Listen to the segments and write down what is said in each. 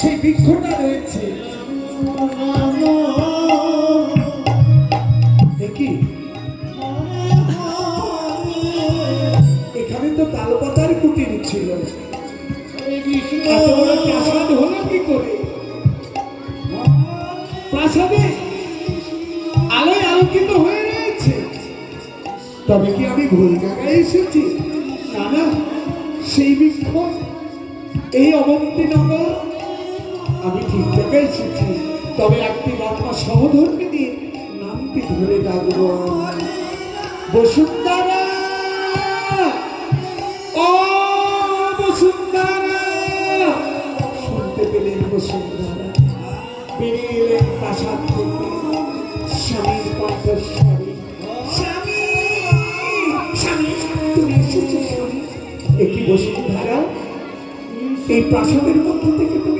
সেই বৃক্ষটা রয়েছে। এখানে তো তালপাতার কুটির ছিল। প্রাসাদ হলো কি করে? প্রাসাদে আলোয় আলোকিত হয়ে রয়েছে। তবে কি আমি ভুল জায়গায় এসেছি? না না। সেই বৃক্ষ, এই অবন্তীনগর আমি ঠিক জায়গায় এসেছি তবে একটি বার্মা সহধর্মী দিয়ে নামটি ধরে ডাকবো বসুন্ধরা! ও বসুন্ধরা! শুনতে পেলেন বসুন্ধরা। বেরিয়ে এলেন প্রাসাদ থেকে। স্বামীর কণ্ঠস্বরে, স্বামী স্বামী, তুমি এসেছ স্বামী? একই বসুন্ধরা? এই প্রাসাদের মধ্য থেকে তুমি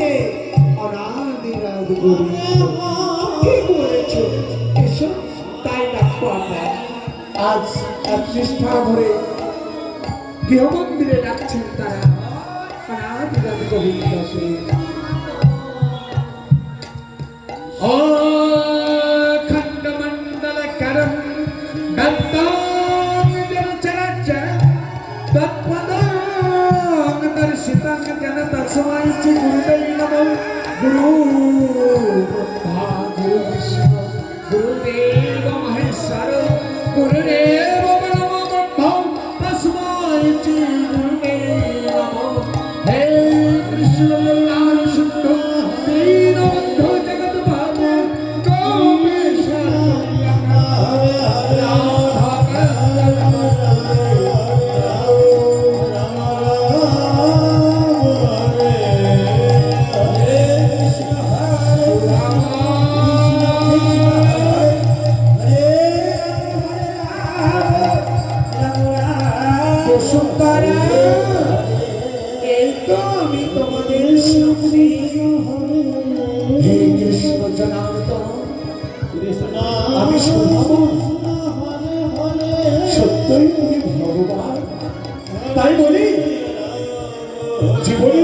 অনাদিরাজ গোবিন্দ ঠিক বলেছ এসো তাই ডাকবো আমরা আজ এক নিষ্ঠা ভরে গৃহ মন্দিরে ডাকছেন তারা অনাদিরাজ গোবিন্দ শ্রী खण्डमण्डलकरं दत्तां जनचराचर तत्पदां दर्शितं जन तस्मै श्री गुरुवे नमो गुरु গুরু বিষ্ণু গুরুদেব মহেশ্বর গুরুদেব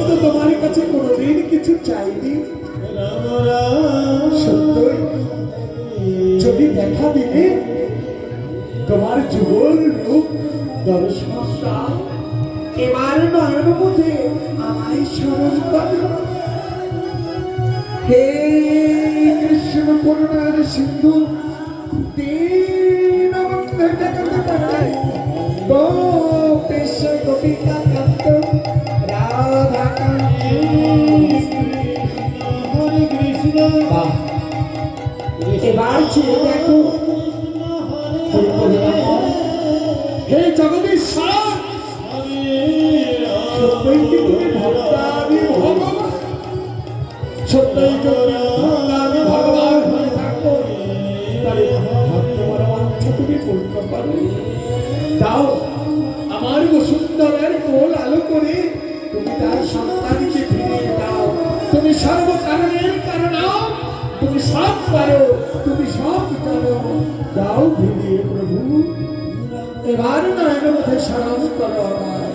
তো তোমার কাছে কোনোদিন কিছু চাইনি। যদি দেখা দিলে তোমার যুগল রূপ দর্শনটা এবার নয়ন মধ্যে আমায় স্মরণ করো। হে কৃষ্ণ করুণার সিন্ধু হে জগদীশ্বর কি তুমি ভগবান? সত্যই ভক্তাদি ভগবান? হয়ে থাকো তাহলে ভক্ত পরমাত্মা তুমি পূর্ণ দাও আমার বসুন্ধরার কোল আলো করে তুমি তার সন্তানকে দাও। তুমি সর্বকারণের তুমি পারো তুমি সব জানো। দাও ফিরিয়ে প্রভু। এবার নয়ন মধ্যে স্মরণ করো আমায়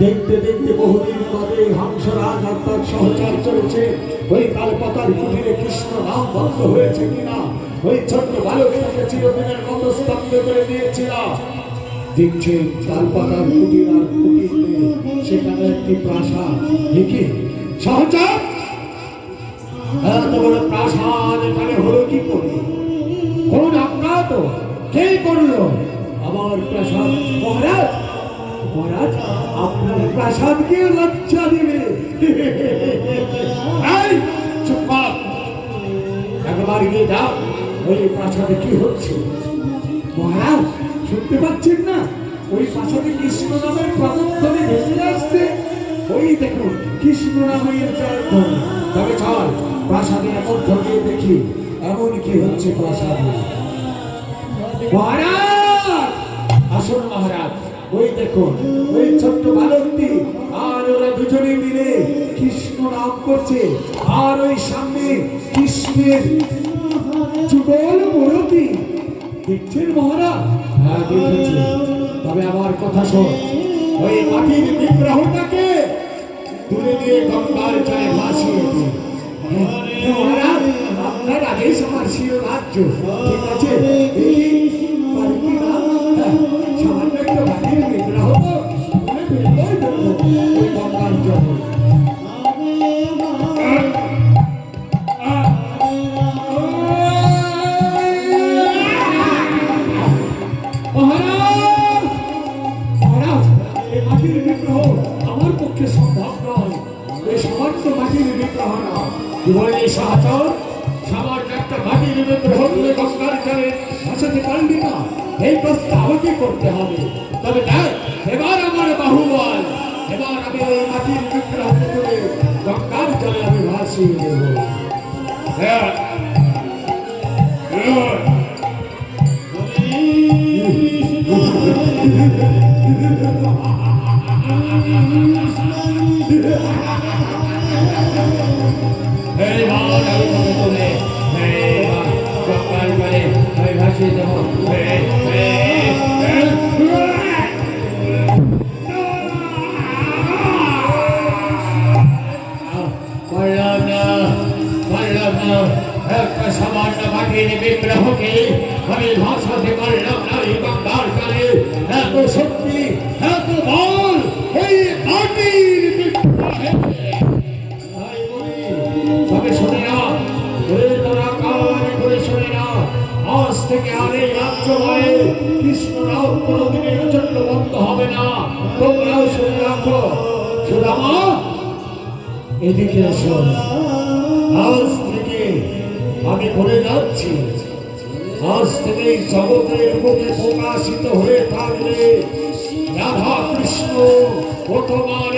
দেখতে দেখতে পারি বহুদিন হংসরাজ আর তার সহচার চলেছে। ওই তালপাতার কুটিরে কৃষ্ণ নাম বন্ধ হয়েছে কিনা? ওই ছোট্ট বালকটাকে চিরদিনের করে দিয়েছিল দেখছে আর কুটিরে সেখানে একটি প্রাসাদ। দেখি বড় প্রাসাদ এখানে হলো কি করে? কোন আপনার করল? আমার প্রাসাদ, মহারাজ? মহারাজ, আপনার প্রাসাদকে লজ্জা দিবে। চুপ একবার গিয়ে ওই প্রাসাদে কি হচ্ছে? মহারাজ, শুনতে পাচ্ছেন না? ওই প্রাসাদে কৃষ্ণ নামের প্রদত্তনে ভেসে আসছে। ওই দেখুন, কৃষ্ণ নামের জয়ধ্বনি তবে চল, প্রাসাদে এমন ধরিয়ে দেখি, এমন কি হচ্ছে প্রাসাদে? মহারাজ! আসুন মহারাজ, ওই দেখুন, ওই ছোট্ট বালকটি, আর ওরা দুজনে মিলে কৃষ্ণ নাম করছে। আর ওই সামনে কৃষ্ণের যুগল হ্যাঁ তবে আমার কথা শোন। ওই মাটির বিগ্রহটাকে তুলে দিয়ে গঙ্গার জলে ভাসিয়ে দিন মহারাজ, আপনার আদেশ আমার শিরোধার্য ঠিক আছে? সামান্য একটা মাটির বিগ্রহ তুলে গঙ্গার জলে ভাসাতে পারবি না, এই কাজটা আমাকে করতে হবে। তবে দেখ, এবার আমার বাহুবল, এবার আমি ওই মাটির বিগ্রহকে তুলে গঙ্গার জলে আমি ভাসিয়ে দেব। হ্যাঁ হ্যাঁ এইবার ভাসিয়ে দেব। পারলাম না পারলাম না একটা সামান্য আমি ভাসাতে পারলাম না এই এদিকে এসো। আজ থেকে আমি বলে যাচ্ছি। আজ থেকে জগতের বুকে প্রকাশিত হয়ে থাকবে। রাধা কৃষ্ণ তোমার